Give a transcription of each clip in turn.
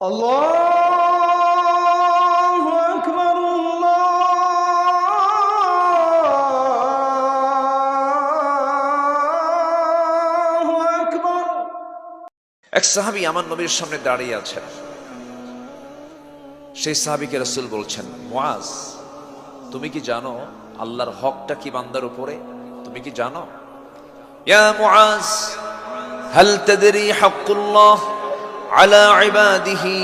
الله أكبر الله أكبر এক সাহাবি আমার নবীর সামনে দাঁড়িয়ে আছেন সেই সাহাবিকে রসুল বলছেন মুআজ তুমি কি জানো আল্লাহর হকটা কি বান্দার উপরে তুমি কি জানো ইয়া মুআজ হাল তাদরি হাক্কুল্লাহ আলা ইবাদিহি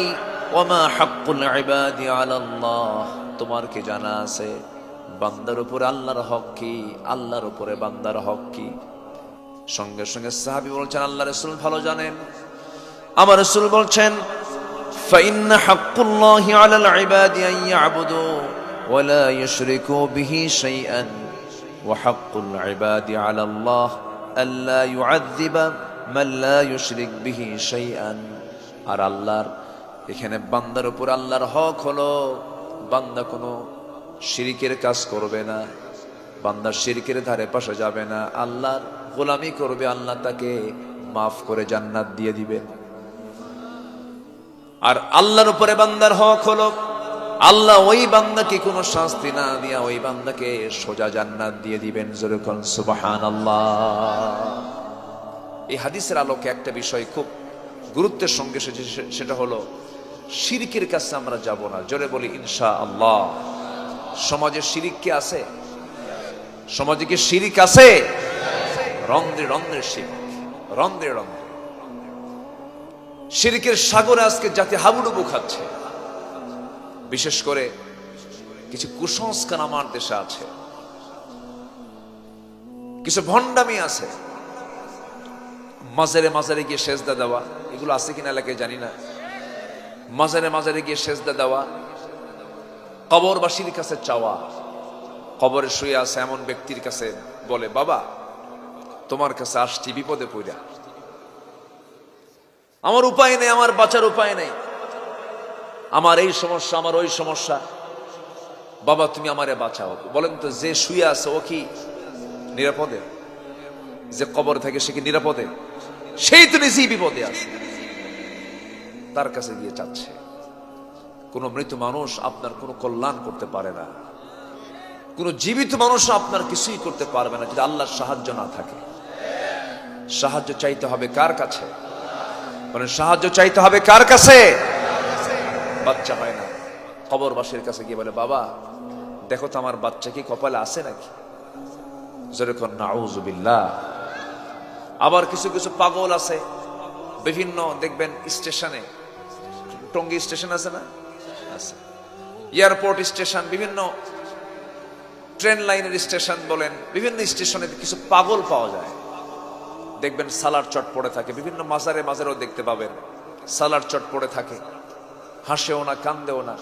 ওয়া মা হাক্কুল ইবাদি আলা আল্লাহ তোমার কি জানা আছে বান্দার উপরে আল্লাহর হক কি আল্লাহর উপরে বান্দার হক কি সঙ্গে সঙ্গে সাহাবি বলছেন আল্লাহ রসুল ভালো জানেন আমার রসুল বলছেন فإن حق الله على العباد أن يعبدوا ولا يشركوا به شيئا وحق العباد على الله ألا يعذب من لا يشرك به شيئا আর আল্লাহর এখানে বান্দার উপর আল্লাহর হক হলো বান্দা কোনো শিরিকের কাজ করবে না, বান্দা শিরকের ধারে পাশে যাবে না, আল্লাহর গোলামি করবে, আল্লাহ তাকে মাফ করে জান্নাত দিয়ে দিবেন আর আল্লাহর উপরে বান্দার হক হলো, আল্লাহ ওই বান্দাকে কোনো শাস্তি না দিয়া ওই বান্দাকে সোজা জান্নাত দিয়ে দিবেন। যেরকম সুবাহান এই হাদিসের আলোকে একটা বিষয় খুব গুরুত্বের সঙ্গে এসেছে সেটা হলো, শিরিকের কাছে আমরা যাব না। জোরে বলি ইনশা আল্লাহ সমাজে শিরিক কি আছে? সমাজে কি শিরিক আছে? রন্ধ্রে রন্ধ্রে শিরিক। রন্ধ্রে রন্ধ্রে। শিরিকের সাগরে আজকে জাতি হাবুডুবু খাচ্ছে। বিশেষ করে কিছু কুসংস্কার আমার দেশে আছে। কিছু ভণ্ডামি আছে। মাজারে মাজারে গিয়ে সেজদা দেওয়া, এগুলো আছে কিনা এলাকায় জানি না। মাজারে মাজারে গিয়ে সেজদা দেওয়া, কবরবাসীর কাছে চাওয়া, কবরে শুয়ে আছে এমন ব্যক্তির কাছে বলে, বাবা, তোমার কাছে আসছি, বিপদে পড়া। আমার উপায় নেই, আমার বাঁচার উপায় নেই। আমার এই সমস্যা, আমার ওই সমস্যা। বাবা, তুমি আমারে বাঁচাও। বলেন তো, যে শুয়ে আছে ও কি নিরাপদে? যে কবর থাকে সে কি নিরাপদে? সেই তো নিজেই বিপদে আছে। তার কাছে গিয়ে চাচ্ছে, কোনো মৃত মানুষ আপনার কোনো কল্যাণ করতে পারে না। কোনো জীবিত মানুষ আপনার কিছুই করতে পারবে না যদি আল্লাহর সাহায্য না থাকে। সাহায্য চাইতে হবে কার কাছে? মানে সাহায্য চাইতে হবে কার কাছে? বাচ্চা হয় না। কবরবাসীর কাছে গিয়ে বলে, বাবা, দেখো তো আমার বাচ্চা কি কপালে আছে নাকি? যেরকম নাউজুবিল্লাহ আবার কিছু কিছু পাগল আছে। বিভিন্ন, দেখবেন, স্টেশনে। টঙ্গী স্টেশন আছে না? আছে। এয়ারপোর্ট স্টেশন, বিভিন্ন ট্রেন লাইনের স্টেশন বলেন, বিভিন্ন স্টেশনে কিছু পাগল পাওয়া যায়। দেখবেন, সালার চট পড়ে থাকে। বিভিন্ন মাজারে মাজারেও দেখতে পাবেন, সালার চট পড়ে থাকে। হাসেও না, কান্দেও না।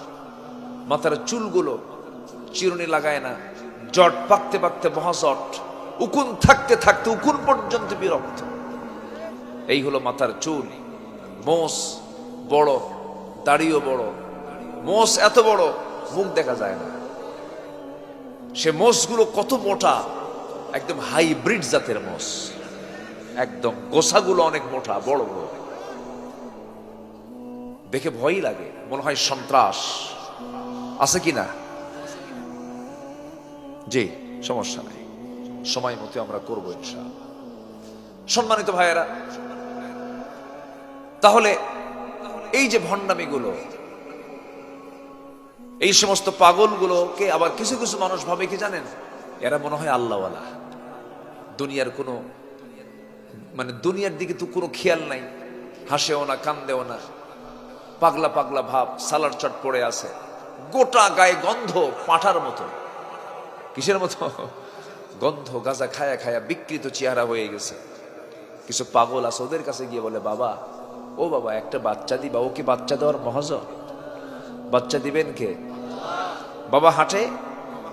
মাথার চুলগুলো চিরুনি লাগায় না। জট পাকতে পাকতে মহাজট। উকুন থাকতে থাকতে, উকুন পর্যন্ত বিরক্ত। এই হলো মাথার চুল। মোষ বড়, দাড়িও বড়। মোষ এত বড়, মুখ দেখা যায় না। সে মোষগুলো কত মোটা, একদম হাইব্রিড জাতের মোষ। একদম গোসাগুলো অনেক মোটা, বড় বড়। দেখে ভয়ই লাগে, মনে হয় সন্ত্রাস। আছে কি না জি, সমস্যা নেই। সময় মতো আমরা করব ইনশাআল্লাহ। সম্মানিত ভাইয়েরা, তাহলে এই যে ভণ্ডামিগুলো, এই সমস্ত পাগলগুলোকে আবার কিছু কিছু মানুষ ভাবে কি জানেন? এরা মনে হয় আল্লাহওয়ালা। দুনিয়ার কোনো মানে দুনিয়ার দিকে তো কোনো খেয়াল নাই। হাসেও না, কান্দেও না। পাগলা পাগলা ভাব, সালার চট পড়ে আছে। গোটা গায়ে গন্ধ পাঠার মতো। কিসের মতো? গন্ধ গাঁজা খায়া খায়া বিকৃত চেহারা হয়ে গেছে। কিছু পাগল আছে ওদের কাছে গিয়ে বলে, বাবা, ও বাবা, একটা বাচ্চা দিবা, ও কি বাচ্চা দেওয়ার মহাজ বাচ্চা দিবেন কে? বাবা হাঁটে,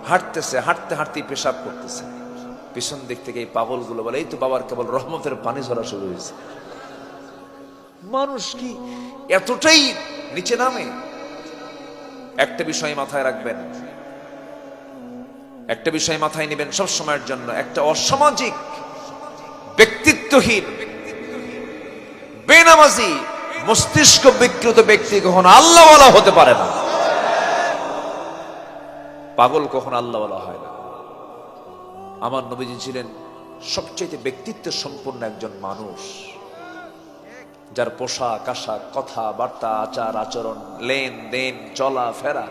হাঁটতেছে, হাঁটতে হাঁটতেই পেশাব করতেছে। পিছন দিক থেকে এই পাগলগুলো বলে, এই তো বাবার কেবল রহমতের পানি ঝরা শুরু হয়েছে। মানুষ কি এতটাই নিচে নামে? একটা বিষয় মাথায় রাখবেন একটা বিষয় মাথায় নেবেন সব সময়ের জন্য, একটা অসামাজিক, ব্যক্তিত্বহীন, বেনামাজি, মস্তিষ্ক বিকৃত ব্যক্তি কখনো আল্লাহওয়ালা হতে পারে না। পাগল কখনো আল্লাহওয়ালা হয় না। আমার নবীজি ছিলেন সবচেয়ে ব্যক্তিত্ব সম্পন্ন একজন মানুষ, যার পোশাক, আশাক, কথা, বার্তা, আচার, আচরণ লেন দেন চলা ফেরা